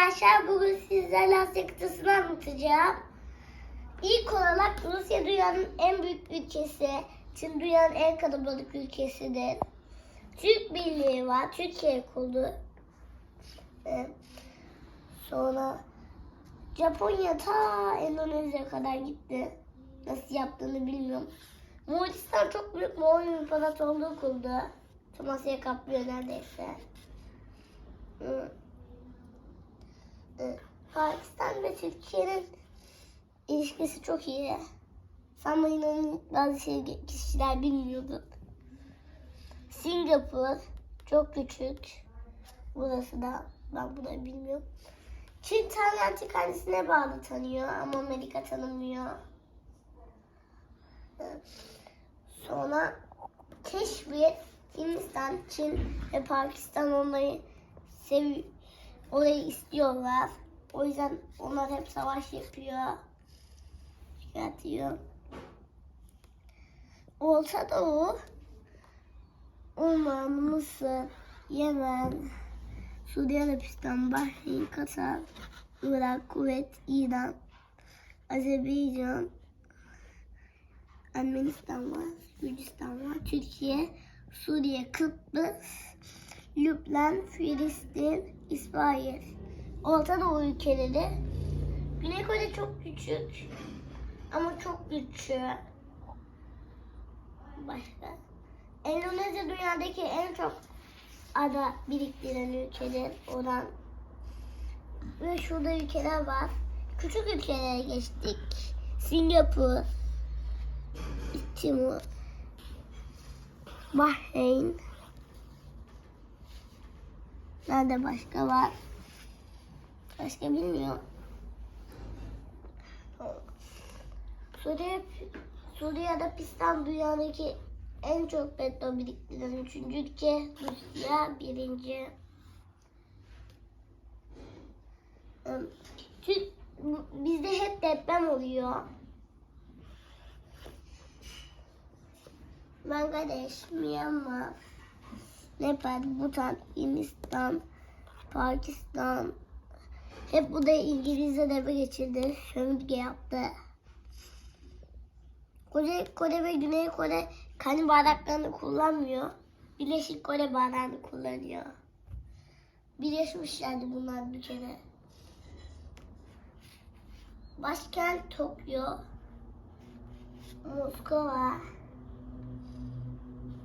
arkadaşlar bugün sizlerle Asya kıtasını anlatacağım. İlk olarak Rusya dünyanın en büyük ülkesi. Çin dünyanın en kalabalık ülkesidir. Türk Birliği var. Türkiye kurdu. Ee, sonra Japonya ta Endonezya kadar gitti. Nasıl yaptığını bilmiyorum. Moğolistan çok büyük Moğol İmparatorluğu kurdu. Tüm Asya'yı kaplıyor neredeyse. Pakistan ve Türkiye'nin ilişkisi çok iyi. Ama inanın bazı şey, kişiler bilmiyordu. Singapur çok küçük. Burası da ben bunu bilmiyorum. Çin Tayland'ı kendisine bağlı tanıyor ama Amerika tanımıyor. Sonra keşfet Hindistan, Çin ve Pakistan onları sev orayı istiyorlar. O yüzden onlar hep savaş yapıyor. Çıkartıyor. Orta Doğu Oman, Mısır, Yemen, Suudi Arabistan, Bahreyn, Katar, Irak, Kuveyt, İran, Azerbaycan, Ermenistan var, Gürcistan var, Türkiye, Suriye, Kıbrıs, Lübnan, Filistin, İsrail. Orta Doğu ülkeleri. Güney Kore çok küçük. Ama çok güçlü. Başka. Endonezya dünyadaki en çok ada biriktiren ülkeler olan. Ve şurada ülkeler var. Küçük ülkelere geçtik. Singapur, Timur, Bahreyn, Nerede başka var? Başka bilmiyorum. Suriye, Suriye Arabistan dünyadaki en çok petrol biriktiren üçüncü ülke. Rusya birinci. Türk, bizde hep deprem oluyor. Bangladeş, Myanmar, Nepal, Bhutan, Hindistan, Pakistan. Hep bu da İngilizce devre geçirdi. Sömürge yaptı. Kuzey Kore ve Güney Kore kendi bayraklarını kullanmıyor. Birleşik Kore bayrağını kullanıyor. Birleşmişlerdi bunlar bir kere. Başkent Tokyo. Moskova.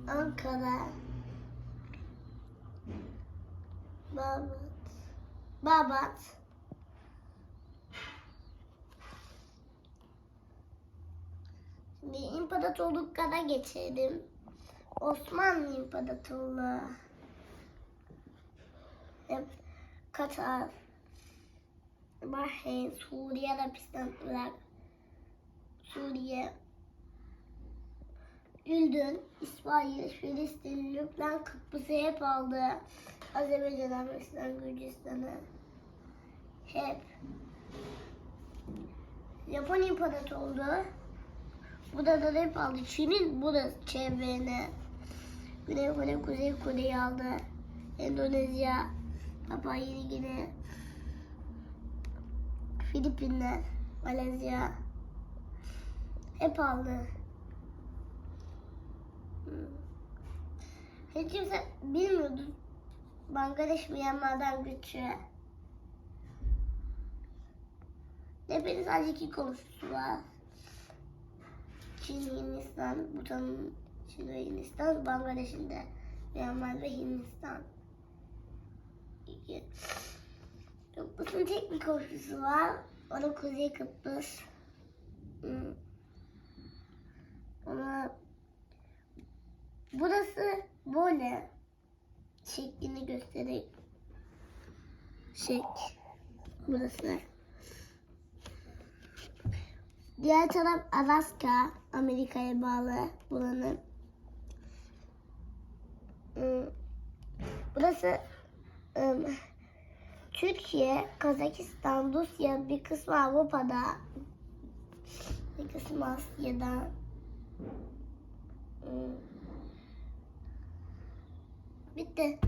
Ankara. Babat. Babat. İmparatorluklara geçelim. Osmanlı İmparatorluğu. Katar, Bahreyn, Suriye, Arabistan, Irak, Suriye, Ürdün, İsrail, Filistin, Lübnan, Kıbrıs'ı hep aldı. Azerbaycan, Arabistan, Gürcistan'ı hep. Japon İmparatorluğu burada da hep aldı. Çin'in burası çevreni. Güney Kore, Kuzey Kore'yi aldı. Endonezya, Papua Yeni Gine, Filipinler, Malezya hep aldı. Hiç kimse bilmiyordu. Bangladeş Myanmar'dan güçlü. Nepal'in sadece iki komşusu var. Çin, Hindistan, Bhutan, Çin ve Hindistan, Bangladeş'in de Myanmar ve Hindistan. Kıbrıs'ın tek bir komşusu var. O da Kuzey Kıbrıs. Hmm. Ona Burası böyle şeklini göstereyim. Şek. Burası. Diğer taraf Alaska. Amerika'ya bağlı buranın. Hmm. Burası ım, Türkiye, Kazakistan, Rusya, bir kısmı Avrupa'da, bir kısmı Asya'da. Hmm. Bitti.